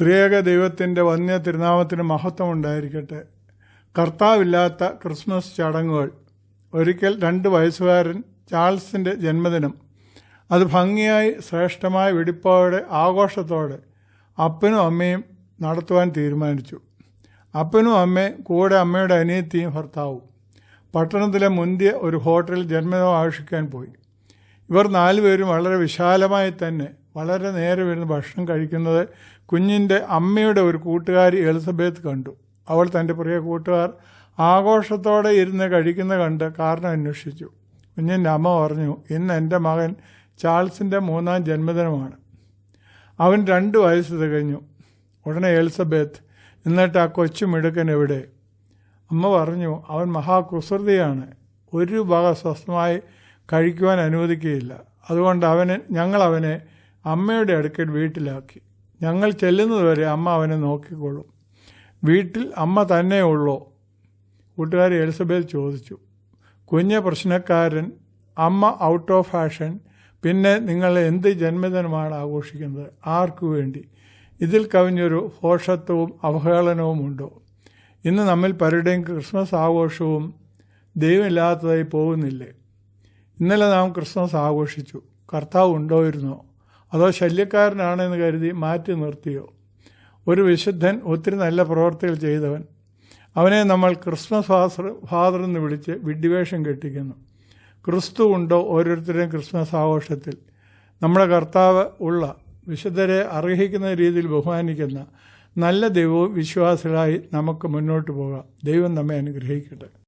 ത്രിയേക ദൈവത്തിന്റെ വന്യ തിരുനാമത്തിന് മഹത്വം ഉണ്ടായിരിക്കട്ടെ കർത്താവില്ലാത്ത ക്രിസ്മസ് ചടങ്ങുകൾ. ഒരിക്കൽ രണ്ട് വയസ്സുകാരൻ ചാൾസിന്റെ ജന്മദിനം. അത് ഭംഗിയായി ശ്രേഷ്ഠമായ വെടിപ്പോടെ ആഘോഷത്തോടെ അപ്പനും അമ്മയും നടത്തുവാൻ തീരുമാനിച്ചു. അപ്പനും അമ്മയും കൂടെ അമ്മയുടെ അനിയത്തിയും ഭർത്താവും പട്ടണത്തിലെ മുന്തിയ ഒരു ഹോട്ടലിൽ ജന്മദിനം ആഘോഷിക്കാൻ പോയി. ഇവർ നാലുപേരും വളരെ വിശാലമായി തന്നെ വളരെ നേരെ വരുന്ന ഭക്ഷണം കഴിക്കുന്നത് കുഞ്ഞിന്റെ അമ്മയുടെ ഒരു കൂട്ടുകാരി എലിസബത്ത് കണ്ടു. അവൾ തന്റെ പ്രിയ കൂട്ടുകാർ ആഘോഷത്തോടെ ഇരുന്ന് കഴിക്കുന്ന കണ്ട് കാരണം അന്വേഷിച്ചു. കുഞ്ഞിന്റെ അമ്മ പറഞ്ഞു ഇന്ന് എന്റെ മകൻ ചാൾസിന്റെ മൂന്നാം ജന്മദിനമാണ്. അവൻ രണ്ട് വയസ്സ് തികഞ്ഞു. ഉടനെ എലിസബത്ത് എന്നിട്ട് ആ കൊച്ചു മിടുക്കൻ എവിടെ? അമ്മ പറഞ്ഞു അവൻ മഹാകുസൃതിയാണ്. ഒരു വക സ്വസ്ഥമായി കഴിക്കുവാൻ അനുവദിക്കുകയില്ല. അതുകൊണ്ട് അവന് ഞങ്ങൾ അവനെ അമ്മയുടെ അടുക്കൽ വീട്ടിലാക്കി. ഞങ്ങൾ ചെല്ലുന്നതുവരെ അമ്മ അവനെ നോക്കിക്കൊള്ളും വീട്ടിൽ അമ്മ തന്നെ ഉള്ളോ? കൂട്ടുകാരി എലിസബത്ത് ചോദിച്ചു. കുഞ്ഞ പ്രശ്നക്കാരൻ അമ്മ ഔട്ട് ഓഫ് ഫാഷൻ പിന്നെ നിങ്ങൾ എന്ത് ജന്മദിനമാണ് ആഘോഷിക്കുന്നത്? ആർക്കു വേണ്ടി? ഇതിൽ കവിഞ്ഞൊരു ഹോഷത്വവും അവഹേളനവും ഉണ്ടോ? ഇന്ന് നമ്മിൽ പലരുടെയും ക്രിസ്മസ് ആഘോഷവും ദൈവമില്ലാത്തതായി പോകുന്നില്ലേ? ഇന്നലെ നാം ക്രിസ്മസ് ആഘോഷിച്ചു. കർത്താവ് ഉണ്ടോയിരുന്നോ അതോ ശല്യക്കാരനാണെന്ന് കരുതി മാറ്റി നിർത്തിയോ? ഒരു വിശുദ്ധൻ ഒത്തിരി നല്ല പ്രവർത്തികൾ ചെയ്തവൻ. അവനെ നമ്മൾ ക്രിസ്മസ് ഫാസർ ഫാദർ എന്ന് വിളിച്ച് വിഡ്ഡിവേഷം കെട്ടിക്കുന്നു. ക്രിസ്തു ഉണ്ടോ ഓരോരുത്തരുടെയും ക്രിസ്മസ് ആഘോഷത്തിൽ? നമ്മുടെ കർത്താവ് ഉള്ള വിശുദ്ധരെ അർഹിക്കുന്ന രീതിയിൽ ബഹുമാനിക്കുന്ന നല്ല ദൈവവും വിശ്വാസികളായി നമുക്ക് മുന്നോട്ട് പോകാം. ദൈവം നമ്മെ അനുഗ്രഹിക്കട്ടെ.